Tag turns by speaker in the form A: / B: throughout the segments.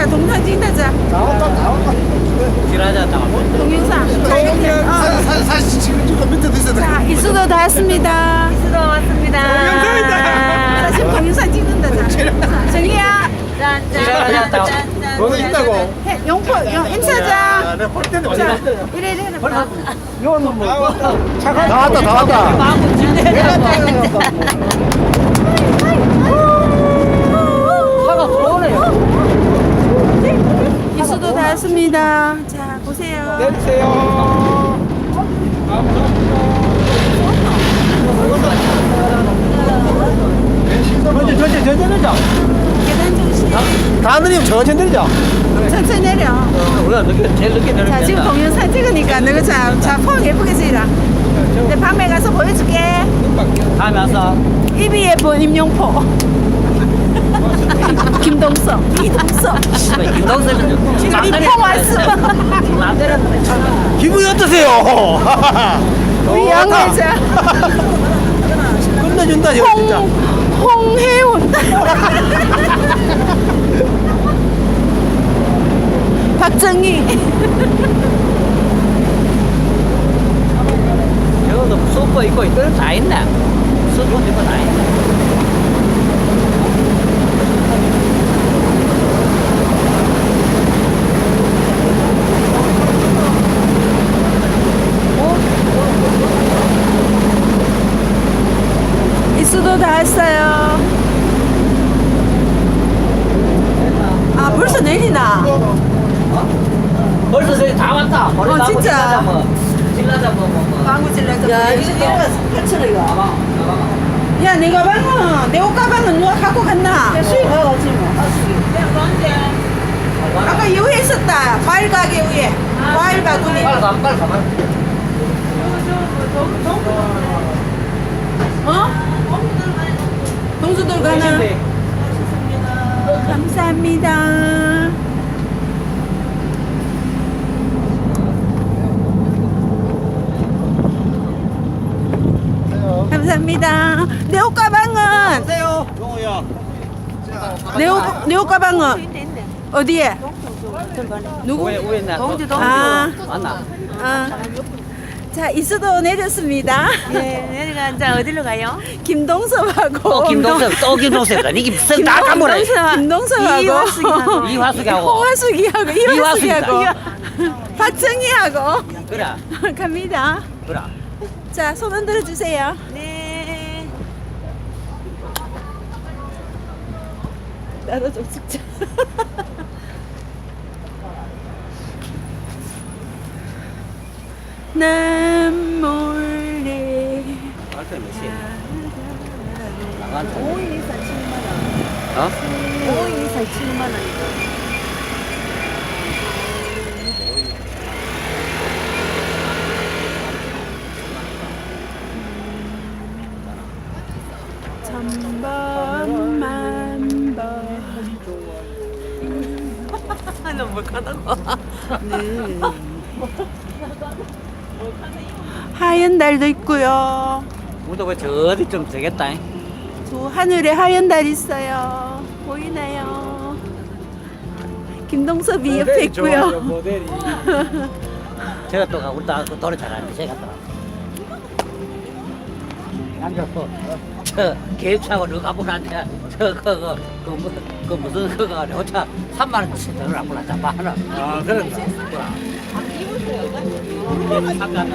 A: 찍어라 동상 찍는자
B: 나왔다 나왔다
C: 지라자 나와.
A: 동영상 어.
B: 사- 사실 지금 저 밑에도 있어야
A: 돼자 이수도 다 왔습니다
D: 수도 왔습니다.
A: 자 지금 동영상 찍는다 자
C: 지라자 나와.
B: 너도 있다고
A: 해, 용포 용 임사장
B: 내가 볼 때는 어디
A: 자
B: 갔어
A: 이래 이래 이래
B: 이거는 뭐 나왔다 나왔다
C: 진대라고. 차가 들어오네요.
A: 이수도 다 왔습니다. 자 보세요.
B: 내리세요.
C: 저저 저저 내자.
A: 계단 중심.
B: 다 내리면 천천히 내리자.
A: 천천히 내려.
C: 우리가 늦게 제일 늦게 내려.
A: 자 지금 동영상 찍으니까 너가 자 자 폼 예쁘게 찍으라. 내 밤에 가서 보여줄게.
C: 다음에 와서.
A: 입이 예쁜 임용포 김동석 이동석
C: 김동석은
A: 이포 왔어.
C: 마음대로
B: 기분이 어떠세요?
A: 우리 양회자.
B: 끝내준다 이거 진짜.
A: 홍 홍혜운 박정희.
C: 저것도 수퍼 있고 이거는 다 있네. 수퍼 있고 다 있네.
A: 이수도 다 왔어요 아 벌써 내리나
C: 벌써 저기 다 왔다.
A: 어, 진짜.
C: 질라자 뭐. 질라자 뭐 뭐. 뭐.
A: 방구 질러서 야 이거 내려가서 8천 원이가
C: 가방, 가방.
A: 야, 내 가방은, 내 옷 가방은 누가 갖고 갔나? 수익 가가지 뭐. 아까 이 위에 있었다. 과일 가게 위에. 과일 바구니.
C: 빨리 가, 빨리 가봐.
A: 어? 동수들 가나? 감사합니다. 감사합니다. 내 옷 가방은,
B: 세요 용호야
A: 내 옷, 내옷 가방은 어디에? 누구?
C: 우에, 우에 나. 동주, 동주.
A: 아.
C: 맞나?
A: 아. 자, 이수도 내렸습니다.
D: 네, 내려가 이제 어디로 가요?
A: 김동섭하고
C: 또 김동섭, 또 김동섭. 이게 무슨 다 까먹으래.
A: 김동섭하고
D: 이화숙이하고.
C: 이화숙이하고.
A: 홍화숙이하고 이화숙이하고. 박정희하고
C: 그래,
A: 갑니다.
C: 그래.
A: 자, 손 흔 들어 주세요.
D: 네.
A: 나도 좀 찍자. 난 몰래
C: 알때 몇 시에? 나간
D: 5인 이상 7만 원.
C: 어?
D: 5인 이상 7만 원이고. 너뭘 가다고?
A: 하얀 달도 있고요.
C: 우리도 왜 저리 좀 되겠다.
A: 저 하늘에 하얀 달 있어요. 보이나요? 김동섭이 옆에 있고요.
B: 모델이
C: 제가 또 가, 우리 다 노래 잘하는데 제가 또. 앉아서 저 개차고 누가분한테 저 그거 그, 뭐, 그 무슨 그거 호차 3만 원씩 들어라 몰라 잡아 하나.
B: 아
C: 잠깐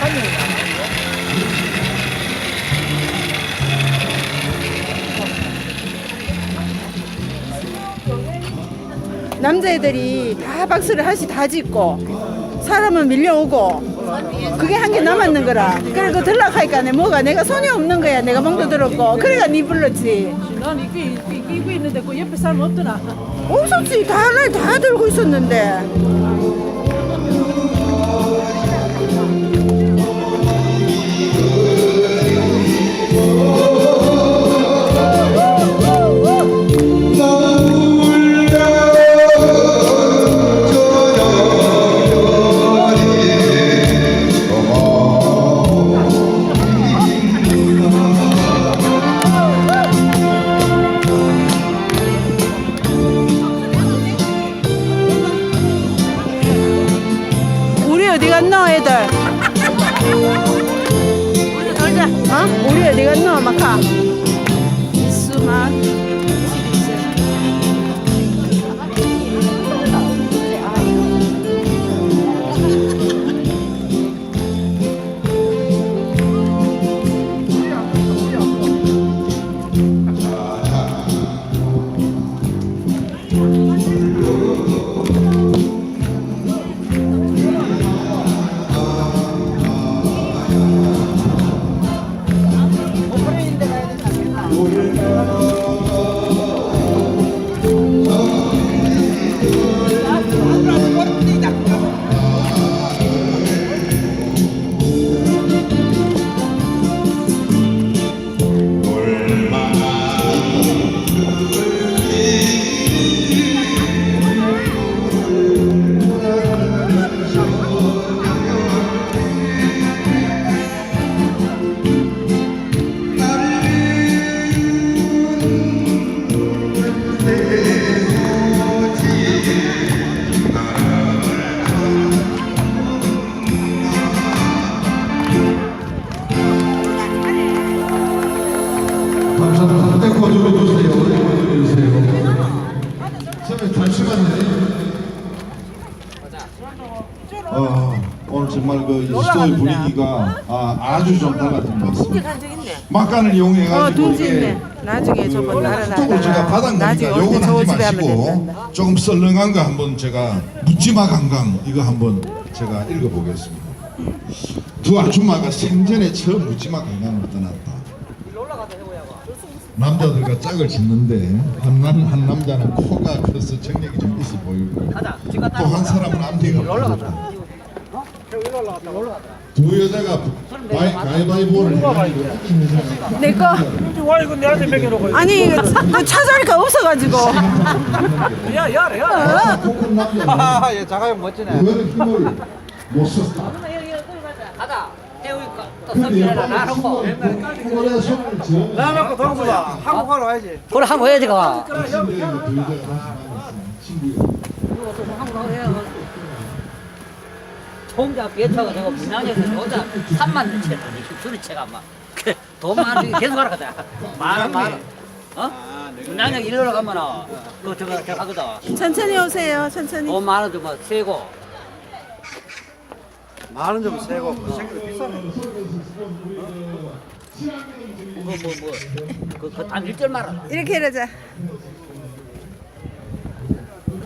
C: 아
A: 남자애들이 다 박수를 하시 다 짓고 사람은 밀려오고 그게 한 개 남았는 거라. 그리고 들락하니까 내 뭐가 내가 손이 없는 거야. 내가 멍도 들었고. 그래가 니 불렀지.
E: 난 이게 이게 있는데 그 옆에 사람 없더나.
A: 없었지. 다 하나를 다 들고 있었는데 это?
F: 그 이스토의 분위기가 아, 아주 좀 달라진 것 같습니다.
D: 간적 있네.
F: 막간을
A: 어
F: 이용해가지고
A: 둥지
F: 이게.
A: 나중에
F: 그 쪽으로 제가 바닥
A: 날아나다가 나중에
F: 나니까
A: 올때
F: 요건
A: 저
F: 하지 마시고. 조금 썰렁한 거 한번 제가 묻지마 강강 이거 한번 제가 읽어보겠습니다. 두 아줌마가 생전에 처음 묻지마 강강을 떠났다. 남자들과 짝을 짓는데 한, 남, 한 남자는 코가 커서 정력이 좀 있어 보이고 또 한 사람은 암대가 빠졌다. 두 여자가 바이, 가위바위보를 해가지고 이기는 사람이
A: 내 거.
B: 와 이거 내한테 먹여놓고
A: 아니 이거 그 찾아니까 없어가지고.
B: 야 야래 야
F: 코큰 남자는
B: 하하 얘 자가용 멋지네
F: 그거는 힘을 못 썼다. 근데
C: 선비해라 나놓고.
F: 코골에 손을 쥐어
B: 나놓고 동수다 한국 하러 와야지
C: 그걸 한번 해야지 가.
F: 여자가 만났어. 친구가.
C: 혼자 배차가 저거 분양에서 혼자 3만 채 술이 채가 막. 돈 많은 게 계속 하러 가자. 만원 만원. 어? 분양에 일러 가면은 그 저거 저거 하거든.
A: 천천히 오세요. 천천히.
C: 돈 많은 좀뭐 세고.
B: 만원 좀 세고 생각이 비싸네
C: 뭐뭐뭐그그단 일절 말아.
A: 이렇게 이러자.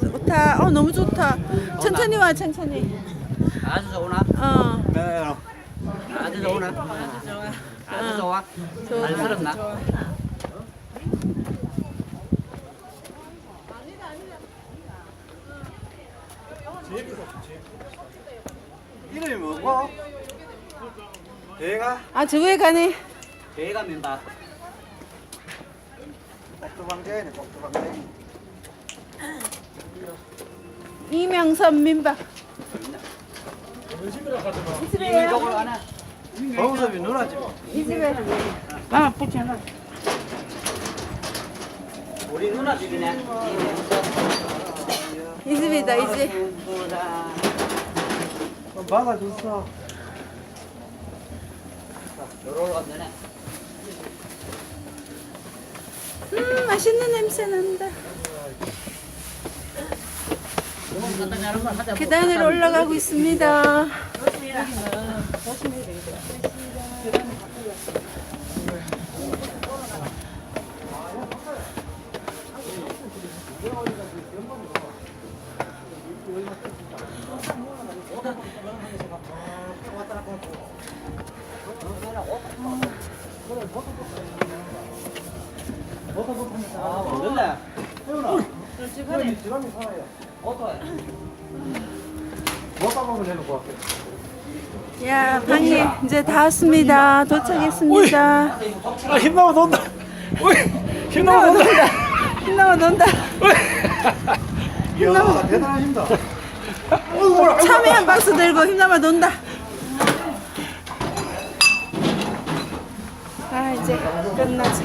A: 좋다. 어 너무 좋다. 천천히 와 천천히.
C: 아주 좋으나?
A: 어.
B: 네
C: 아주 좋으나? 아주 좋아. 안쓰럽나?
B: 이름이 뭐고? 배가
A: 아 저에 가네.
C: 배가 민다.
B: 꼭두방대네 꼭두방대
A: 이명선 민박.
C: 가나?
B: 정섭이 누나지
A: 이 집에.
C: 우리 누나 집이네.
A: 이 집이다 이 집.
B: 받아줬어
C: 요로 가면 되네.
A: 음 맛있는 냄새 난다. 계단을 올라가고 있습니다.
C: 아, 모를래.
B: 못가 보면 해놓고 갈게
A: 야 방이 이제 다 왔습니다. 도착했습니다.
B: 아 힘나면 논다
A: 힘나면 논다. 힘나면 논다.
B: 이야 대단한 힘다
A: 참외 한 박스 들고 힘나면 논다. 아 이제 끝나자.